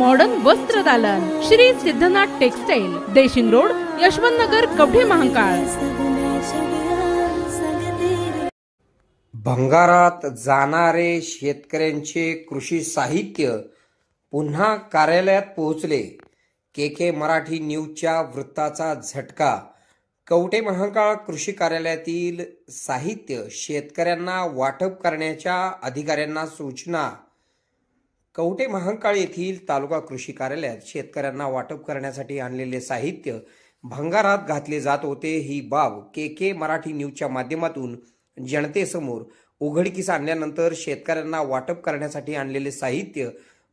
Modern वस्त्र दालन. Shri Siddhanath textile Deshing road Yashwant Nagar Kavathe Mahakal. भंगारात जाणारे शेतकऱ्यांचे कृषी साहित्य पुन्हा कार्यालयात पोहोचले. के के मराठी न्यूजच्या वृत्ताचा झटका. कवठे महाकाळ कृषी कार्यालयातील साहित्य शेतकऱ्यांना वाटप करण्याच्या अधिकाऱ्यांना सूचना. कवटे महांकाळ येथील तालुका कृषी कार्यालयात शेतकऱ्यांना वाटप करण्यासाठी आणलेले साहित्य भंगारात घातले जात होते. ही बाब के के मराठी न्यूजच्या माध्यमातून जनतेसमोर उघडकीस आणल्यानंतर शेतकऱ्यांना वाटप करण्यासाठी आणलेले साहित्य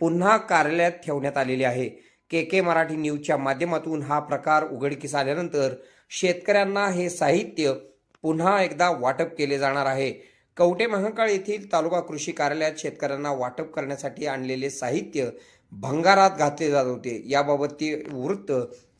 पुन्हा कार्यालयात ठेवण्यात आलेले आहे. के के मराठी न्यूजच्या माध्यमातून हा प्रकार उघडकीस आल्यानंतर शेतकऱ्यांना हे साहित्य पुन्हा एकदा वाटप केले जाणार आहे. कवटे महाकाळ येथील तालुका कृषी कार्यालयात शेतकऱ्यांना वाटप करण्यासाठी आणलेले साहित्य भंगारात घातले जात होते. याबाबतचे वृत्त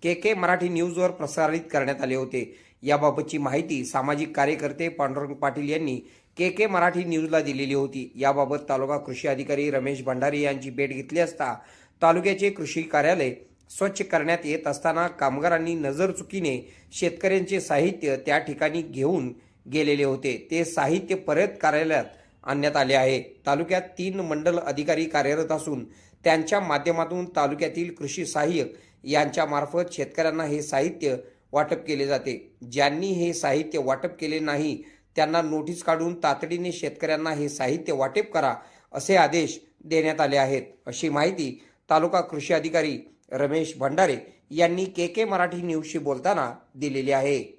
के के मराठी न्यूजवर प्रसारित करण्यात आले होते. याबाबतची माहिती सामाजिक कार्यकर्ते पांडुरंग पाटील यांनी के के मराठी न्यूजला दिलेली होती. याबाबत तालुका कृषी अधिकारी रमेश भंडारी यांची भेट घेतली असता तालुक्याचे कृषी कार्यालय स्वच्छ करण्यात येत असताना कामगारांनी नजर चुकीने शेतकऱ्यांचे साहित्य त्या ठिकाणी घेऊन गेलेले होते. ते साहित्य परत कार्यालयात आणण्यात आले आहे. तालुक्यात तीन मंडल अधिकारी कार्यरत असून त्यांच्या माध्यमातून तालुक्यातील कृषी सहाय्यक यांच्यामार्फत शेतकऱ्यांना हे साहित्य वाटप केले जाते. ज्यांनी हे साहित्य वाटप केले नाही त्यांना नोटीस काढून तातडीने शेतकऱ्यांना हे साहित्य वाटप करा असे आदेश देण्यात आले आहेत. अशी माहिती तालुका कृषी अधिकारी रमेश भंडारे यांनी के के मराठी न्यूजशी बोलताना दिलेली आहे.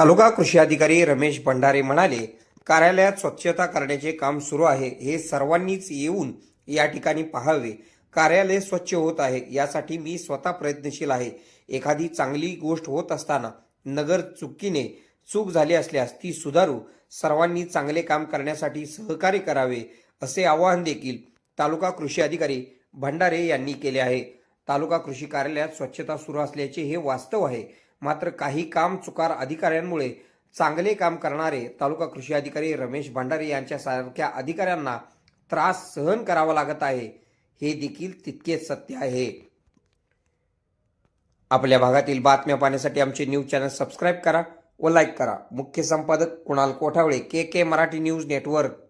तालुका कृषी अधिकारी रमेश भंडारे म्हणाले कार्यालयात स्वच्छता करण्याचे काम सुरू आहे हे सर्वांनीच येऊन या ठिकाणी पाहावे. कार्यालय स्वच्छ होत आहे यासाठी मी स्वतः प्रयत्नशील आहे. एखादी चांगली गोष्ट होत असताना नगर चुकीने चूक झाली असल्यास ती सुधारू. सर्वांनी चांगले काम करण्यासाठी सहकार्य करावे असे आवाहन देखील तालुका कृषी अधिकारी भंडारे यांनी केले आहे. तालुका कृषी कार्यालयात स्वच्छता सुरू असल्याचे हे वास्तव आहे. मात्र काही काम चुकार अधिकाऱ्यांमुळे चांगले काम करणारे तालुका कृषी अधिकारी रमेश भंडारे यांच्यासारख्या अधिकाऱ्यांना त्रास सहन करावा लागत आहे हे देखील तितकेच सत्य आहे. आपल्या भागातील बातम्या पाहण्यासाठी आमचे न्यूज चॅनल सबस्क्राईब करा व लाईक करा. मुख्य संपादक Kunal Kothawale K K Marathi news network.